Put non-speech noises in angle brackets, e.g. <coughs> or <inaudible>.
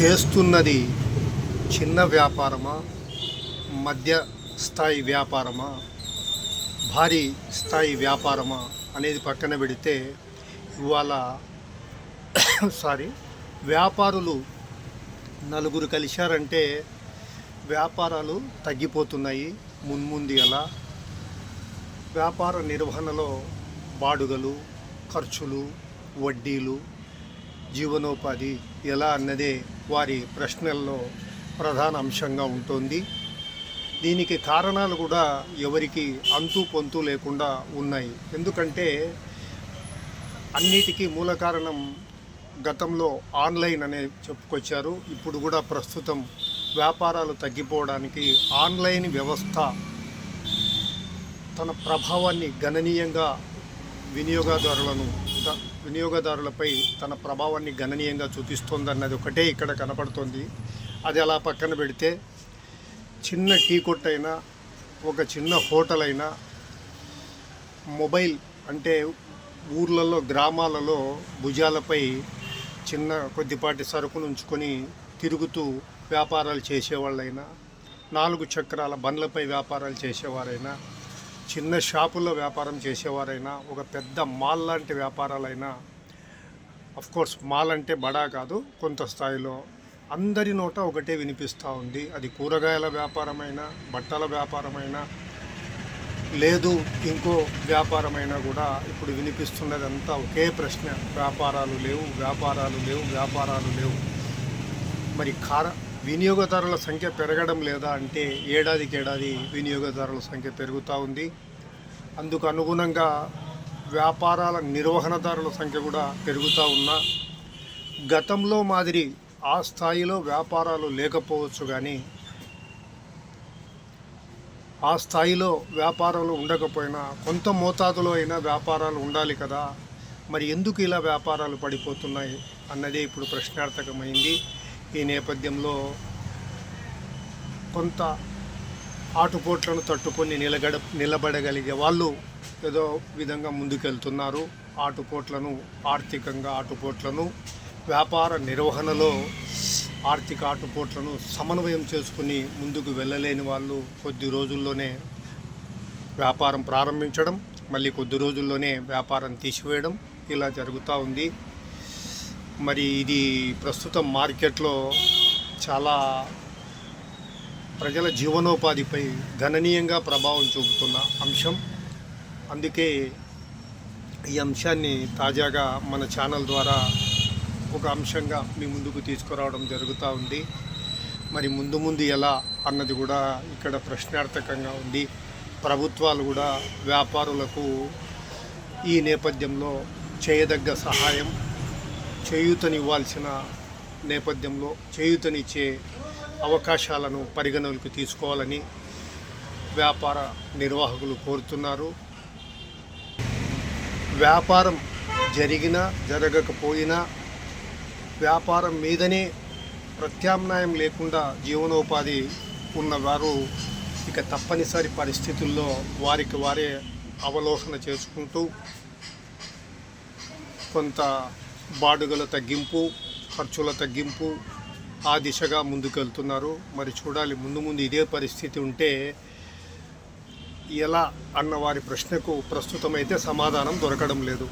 చేస్తున్నది చిన్న వ్యాపారమా మధ్య స్థాయి వ్యాపారమా భారీ స్థాయి వ్యాపారమా అనేది పక్కన పెడితే ఇవాళ <coughs> సారీ వ్యాపారులు నలుగురు కలిశారంటే వ్యాపారాలు తగ్గిపోతున్నాయి మున్ముందు ఎలా వ్యాపార నిర్వహణలో బాడుగలు ఖర్చులు వడ్డీలు జీవనోపాధి ఎలా అన్నదే వారి ప్రశ్నల్లో ప్రధాన అంశంగా ఉంటుంది. దీనికి కారణాలు కూడా ఎవరికి అంతు పొంతు లేకుండా ఉన్నాయి. ఎందుకంటే అన్నిటికీ మూల కారణం గతంలో ఆన్లైన్ అనే చెప్పుకొచ్చారు. ఇప్పుడు కూడా ప్రస్తుతం వ్యాపారాలు తగ్గిపోవడానికి ఆన్లైన్ వ్యవస్థ తన ప్రభావాన్ని గణనీయంగా వినియోగదారులను వినియోగదారులపై తన ప్రభావాన్ని గణనీయంగా చూపిస్తోందన్నది ఒకటే ఇక్కడ కనపడుతోంది. అది అలా పక్కన పెడితే చిన్న టీ కొట్టైనా ఒక చిన్న హోటల్ అయినా మొబైల్ అంటే ఊర్లలో గ్రామాలలో భుజాలపై చిన్న కొద్దిపాటి సరుకును ఉంచుకొని తిరుగుతూ వ్యాపారాలు చేసేవాళ్ళైనా నాలుగు చక్రాల బండ్లపై వ్యాపారాలు చేసేవారైనా చిన్న షాపుల్లో వ్యాపారం చేసేవారైనా ఒక పెద్ద మాల్ లాంటి వ్యాపారాలైనా కోర్స్ మాల్ అంటే బడా కాదు కొంత స్థాయిలో అందరి నోట ఒకటే వినిపిస్తూ ఉంది. అది కూరగాయల వ్యాపారమైనా బట్టల వ్యాపారమైనా లేదు ఇంకో వ్యాపారమైనా కూడా ఇప్పుడు వినిపిస్తున్నదంతా ఒకే ప్రశ్న. వ్యాపారాలు లేవు వ్యాపారాలు లేవు వ్యాపారాలు లేవు. మరి కార వినియోగదారుల సంఖ్య పెరగడం లేదా అంటే ఏడాదికి ఏడాది వినియోగదారుల సంఖ్య పెరుగుతూ ఉంది. అందుకు అనుగుణంగా వ్యాపారాల నిర్వహణదారుల సంఖ్య కూడా పెరుగుతూ ఉన్నా. గతంలో మాదిరి ఆ స్థాయిలో వ్యాపారాలు లేకపోవచ్చు కానీ ఆ స్థాయిలో వ్యాపారాలు ఉండకపోయినా కొంత మోతాదులో అయినా వ్యాపారాలు ఉండాలి కదా. మరి ఎందుకు ఇలా వ్యాపారాలు పడిపోతున్నాయి అన్నదే ఇప్పుడు ప్రశ్నార్థకమైంది. ఈ నేపథ్యంలో కొంత ఆటుపోట్లను తట్టుకొని నిలగడ నిలబడగలిగే వాళ్ళు ఏదో విధంగా ముందుకెళ్తున్నారు. ఆటుపోట్లను ఆర్థికంగా ఆటుపోట్లను వ్యాపార నిర్వహణలో ఆర్థిక ఆటుపోట్లను సమన్వయం చేసుకుని ముందుకు వెళ్ళలేని వాళ్ళు కొద్ది రోజుల్లోనే వ్యాపారం ప్రారంభించడం మళ్ళీ కొద్ది రోజుల్లోనే వ్యాపారం తీసివేయడం ఇలా జరుగుతూ ఉంది. మరి ఇది ప్రస్తుతం మార్కెట్లో చాలా ప్రజల జీవనోపాధిపై గణనీయంగా ప్రభావం చూపుతున్న అంశం. అందుకే ఈ అంశాన్ని తాజాగా మన ఛానల్ ద్వారా ఒక అంశంగా మీ ముందుకు తీసుకురావడం జరుగుతూ ఉంది. మరి ముందు ముందు ఎలా అన్నది కూడా ఇక్కడ ప్రశ్నార్థకంగా ఉంది. ప్రభుత్వాలు కూడా వ్యాపారులకు ఈ నేపథ్యంలో చేయదగ్గ సహాయం చేయూతనివ్వాల్సిన నేపథ్యంలో చేయూతనిచ్చే అవకాశాలను పరిగణలోకి తీసుకోవాలని వ్యాపార నిర్వాహకులు కోరుతున్నారు. వ్యాపారం జరిగినా జరగకపోయినా వ్యాపారం మీదనే ప్రత్యామ్నాయం లేకుండా జీవనోపాధి ఉన్నవారు ఇక తప్పనిసరి పరిస్థితుల్లో వారికి వారే అవలోకన చేసుకుంటూ కొంత బాడుగల తగ్గింపు ఖర్చుల తగ్గింపు ఆ దిశగా ముందుకెళ్తున్నారు. మరి చూడాలి ముందు ముందు ఇదే పరిస్థితి ఉంటే ఎలా అన్న వారి ప్రశ్నకు ప్రస్తుతం అయితే సమాధానం దొరకడం లేదు.